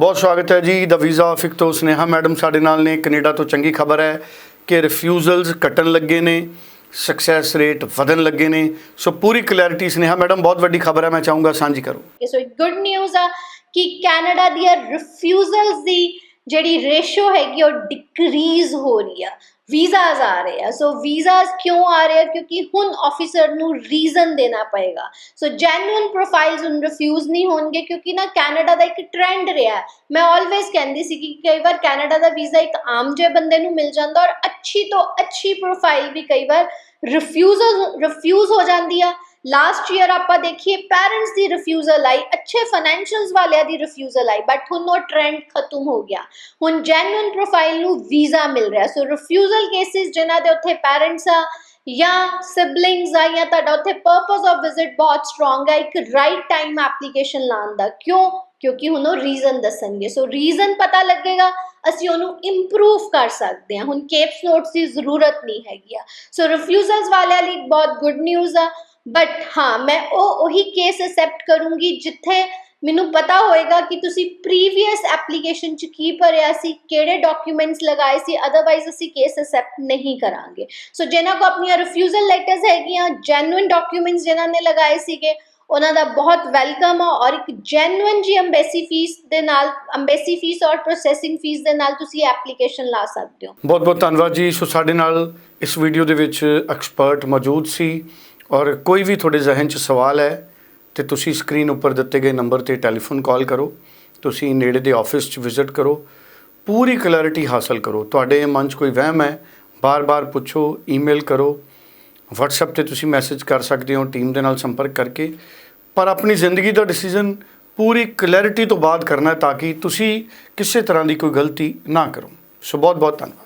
ਬਹੁਤ ਸਵਾਗਤ ਹੈ ਜੀ ਦਾ ਵੀਜ਼ਾ ਆਫਿਕ ਤੋਂ ਸਨੇਹਾ। ਮੈਡਮ, ਸਾਡੇ ਨਾਲ ਨੇ ਕੈਨੇਡਾ ਤੋਂ ਚੰਗੀ ਖਬਰ ਹੈ ਕਿ ਰਿਫਿਊਜ਼ਲਸ ਘਟਣ ਲੱਗੇ ਨੇ ਸਕਸੈਸ ਰੇਟ ਵਧਣ ਲੱਗੇ ਨੇ। ਸੋ ਪੂਰੀ ਕਲੈਰਿਟੀ ਸੁਨੇਹਾ। ਮੈਡਮ, ਬਹੁਤ ਵੱਡੀ ਖਬਰ ਹੈ, ਮੈਂ ਚਾਹੂੰਗਾ ਸਾਂਝੀ ਕਰੋ। ਕਿ ਸੋ ਗੁੱਡ ਨਿਊਜ਼ ਆ ਕਿ ਕੈਨੇਡਾ ਦੀਆਂ ਰਿਫਿਊਜ਼ਲਸ ਦੀ ਜਿਹੜੀ ਰੇਸ਼ੋ ਹੈਗੀ ਉਹ ਡਿਕਰੀਜ਼ ਹੋ ਰਹੀ ਆ। ਵੀਜ਼ਾਸ ਆ ਰਹੇ ਆ। ਸੋ ਵੀਜ਼ਾਸ ਕਿਉਂ ਆ ਰਹੇ ਆ? ਕਿਉਂਕਿ ਹੁਣ ਆਫੀਸਰ ਨੂੰ ਰੀਜ਼ਨ ਦੇਣਾ ਪਏਗਾ। ਸੋ ਜੈਨੂਇਨ ਪ੍ਰੋਫਾਈਲਸ ਹੁਣ ਰਿਫਿਊਜ਼ ਨਹੀਂ ਹੋਣਗੇ ਕਿਉਂਕਿ ਨਾ ਕੈਨੇਡਾ ਦਾ ਇੱਕ ਟ੍ਰੈਂਡ ਰਿਹਾ ਮੈਂ ਆਲਵੇਜ਼ ਕਹਿੰਦੀ ਸੀ ਕਿ ਕਈ ਵਾਰ ਕੈਨੇਡਾ ਦਾ ਵੀਜ਼ਾ ਇੱਕ ਆਮ ਜਿਹੇ ਬੰਦੇ ਨੂੰ ਮਿਲ ਜਾਂਦਾ ਔਰ ਅੱਛੀ ਤੋਂ ਅੱਛੀ ਪ੍ਰੋਫਾਈਲ ਵੀ ਕਈ ਵਾਰ ਰਿਫਿਊਜ਼ ਰਿਫਿਊਜ਼ ਹੋ ਜਾਂਦੀ ਆ। ਲਾਸਟ ਈਅਰ ਆਪਾਂ ਦੇਖੀਏ ਪੈਰੈਂਟਸ ਦੀ ਰਿਫਿਊਜ਼ਲ ਆਈ, ਅੱਛੇ ਫਾਈਨੈਂਸ਼ੀਅਲਸ ਵਾਲਿਆਂ ਦੀ ਰਿਫਿਊਜ਼ਲ ਆਈ ਬਟ ਹੁਣ ਉਹ ਟ੍ਰੈਂਡ ਖਤਮ ਹੋ ਗਿਆ। ਹੁਣ ਜੈਨੂਇਨ ਪ੍ਰੋਫਾਈਲ ਨੂੰ ਵੀਜ਼ਾ ਮਿਲ ਰਿਹਾ। ਸੋ ਰਿਫਿਊਜ਼ਲ ਕੇਸਿਸ ਜਿਨ੍ਹਾਂ ਦੇ ਉੱਥੇ ਪੈਰੈਂਟਸ ਆ ਜਾਂ ਸਿਬਲਿੰਗਸ ਆ ਜਾਂ ਤੁਹਾਡਾ ਉੱਥੇ ਪਰਪਸ ਆਫ ਵਿਜ਼ਿਟ ਬਹੁਤ ਸਟਰੋਂਗ ਹੈ ਇੱਕ ਰਾਈਟ ਟਾਈਮ ਐਪਲੀਕੇਸ਼ਨ ਲਾਉਣ ਦਾ। ਕਿਉਂ? ਕਿਉਂਕਿ ਹੁਣ ਉਹ ਰੀਜ਼ਨ ਦੱਸਣਗੇ। ਸੋ ਰੀਜ਼ਨ ਪਤਾ ਲੱਗੇਗਾ, ਅਸੀਂ ਉਹਨੂੰ ਇੰਪਰੂਵ ਕਰ ਸਕਦੇ ਹਾਂ। ਹੁਣ ਕੇਪਸ ਨੋਟਸ ਦੀ ਜ਼ਰੂਰਤ ਨਹੀਂ ਹੈਗੀ ਆ। ਸੋ ਰਿਫਿਊਜ਼ਲਸ ਵਾਲਿਆਂ ਲਈ ਬਹੁਤ ਗੁੱਡ ਨਿਊਜ਼ ਆ। ਬਟ ਹਾਂ ਮੈਂ ਉਹ ਉਹੀ ਕੇਸ ਅਸੈਪਟ ਕਰੂੰਗੀ ਜਿੱਥੇ ਮੈਨੂੰ ਪਤਾ ਹੋਏਗਾ ਕਿ ਤੁਸੀਂ ਪ੍ਰੀਵੀਅਸ ਐਪਲੀਕੇਸ਼ਨ ਚ ਕੀ ਭਰਿਆ ਸੀ ਕਿਹੜੇ ਡਾਕੂਮੈਂਟਸ ਲਗਾਏ ਸੀ ਅਦਰਵਾਈਜ਼ ਅਸੀਂ ਕੇਸ ਅਸੈਪਟ ਨਹੀਂ ਕਰਾਂਗੇ ਸੋ ਜਿਨ੍ਹਾਂ ਕੋ ਆਪਣੀਆਂ ਰਿਫਿਊਜ਼ਲ ਲੈਟਰਸ ਹੈਗੀਆਂ ਜੈਨੂਇਨ ਡਾਕੂਮੈਂਟਸ ਜਿਨ੍ਹਾਂ ਨੇ ਲਗਾਏ ਸੀਗੇ ਉਹਨਾਂ ਦਾ ਬਹੁਤ ਵੈਲਕਮ ਆ ਔਰ ਇੱਕ ਜੈਨੂਇਨ ਜੀ ਅੰਬੈਸੀ ਫੀਸ ਦੇ ਨਾਲ ਅੰਬੈਸੀ ਫੀਸ ਔਰ ਪ੍ਰੋਸੈਸਿੰਗ ਫੀਸ ਦੇ ਨਾਲ ਤੁਸੀਂ ਐਪਲੀਕੇਸ਼ਨ ਲਾ ਸਕਦੇ ਹੋ ਬਹੁਤ ਬਹੁਤ ਧੰਨਵਾਦ ਜੀ ਸੋ ਸਾਡੇ ਨਾਲ ਇਸ ਵੀਡੀਓ ਦੇ ਵਿੱਚ ਐਕਸਪਰਟ ਮੌਜੂਦ ਸੀ ਔਰ ਕੋਈ ਵੀ ਤੁਹਾਡੇ ਜ਼ਿਹਨ 'ਚ ਸਵਾਲ ਹੈ ਤੇ ਤੁਸੀਂ ਸਕਰੀਨ ਉੱਪਰ ਦਿੱਤੇ ਗਏ ਨੰਬਰ ਤੇ ਟੈਲੀਫੋਨ ਕਾਲ ਕਰੋ, ਤੁਸੀਂ ਨੇੜੇ ਦੇ ਆਫਿਸ 'ਚ ਵਿਜ਼ਿਟ ਕਰੋ, ਪੂਰੀ ਕਲੈਰਿਟੀ ਹਾਸਲ ਕਰੋ। ਤੁਹਾਡੇ ਮਨ 'ਚ ਕੋਈ ਵਹਿਮ ਹੈ, ਬਾਰ-ਬਾਰ ਪੁੱਛੋ, ਈਮੇਲ ਕਰੋ, WhatsApp ਤੇ ਤੁਸੀਂ ਮੈਸੇਜ ਕਰ ਸਕਦੇ ਹੋ, ਟੀਮ ਦੇ ਨਾਲ ਸੰਪਰਕ ਕਰਕੇ। ਪਰ ਆਪਣੀ ਜ਼ਿੰਦਗੀ ਦਾ ਡਿਸੀਜਨ ਪੂਰੀ ਕਲੈਰਿਟੀ ਤੋਂ ਬਾਅਦ ਕਰਨਾ ਹੈ ਤਾਂ ਕਿ ਤੁਸੀਂ ਕਿਸੇ ਤਰ੍ਹਾਂ ਦੀ ਕੋਈ ਗਲਤੀ ਨਾ ਕਰੋ। ਸੋ ਬਹੁਤ ਬਹੁਤ ਧੰਨਵਾਦ।